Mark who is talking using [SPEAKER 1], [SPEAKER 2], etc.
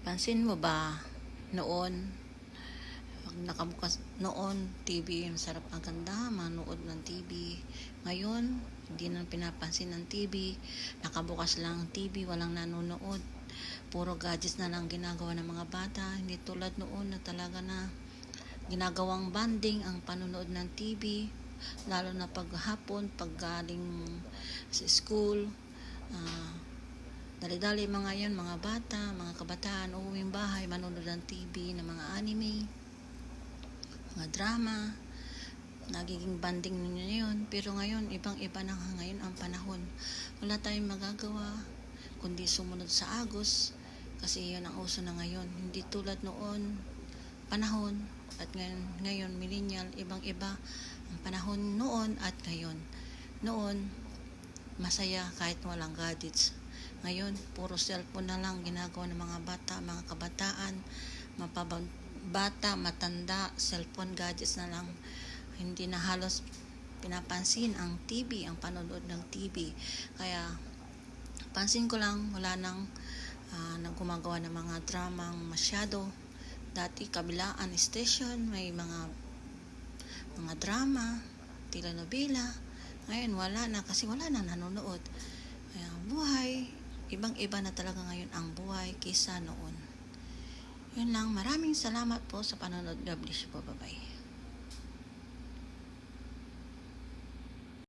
[SPEAKER 1] Pansin mo ba, noon, pag nakabukas noon, TV, masarap ang ganda, manood ng TV. Ngayon, hindi na pinapansin ng TV, nakabukas lang ang TV, walang nanonood. Puro gadgets na lang ginagawa ng mga bata, hindi tulad noon na talaga na ginagawang banding ang panonood ng TV, lalo na pag hapon, pag galing sa school, ah, Dali-dali mga yan, mga bata, mga kabataan, uuwing bahay, manonood ng TV, ng mga anime, mga drama, nagiging banding ninyo yun. Pero ngayon, ibang-iba na nga ngayon ang panahon. Wala tayong magagawa, kundi sumunod sa agos, kasi yun ang uso na ngayon. Hindi tulad noon, panahon, at ngayon, ngayon millennial, ibang-iba ang panahon noon at ngayon. Noon, masaya kahit walang gadgets. Ngayon, puro cellphone na lang ginagawa ng mga bata, mga kabataan, mapabang bata, matanda, cellphone gadgets na lang. Hindi na halos pinapansin ang TV, ang panonood ng TV. Kaya, pansin ko lang, wala nang uh, nang gumagawa ng mga dramang masyado. Dati, kabilaan station, may mga mga drama, telenovela. Ngayon, wala na kasi wala na nanonood. Kaya, buhay, ibang-iba na talaga ngayon ang buhay kaysa noon. Yun lang. Maraming salamat po sa panonood. God bless you po. Bye-bye.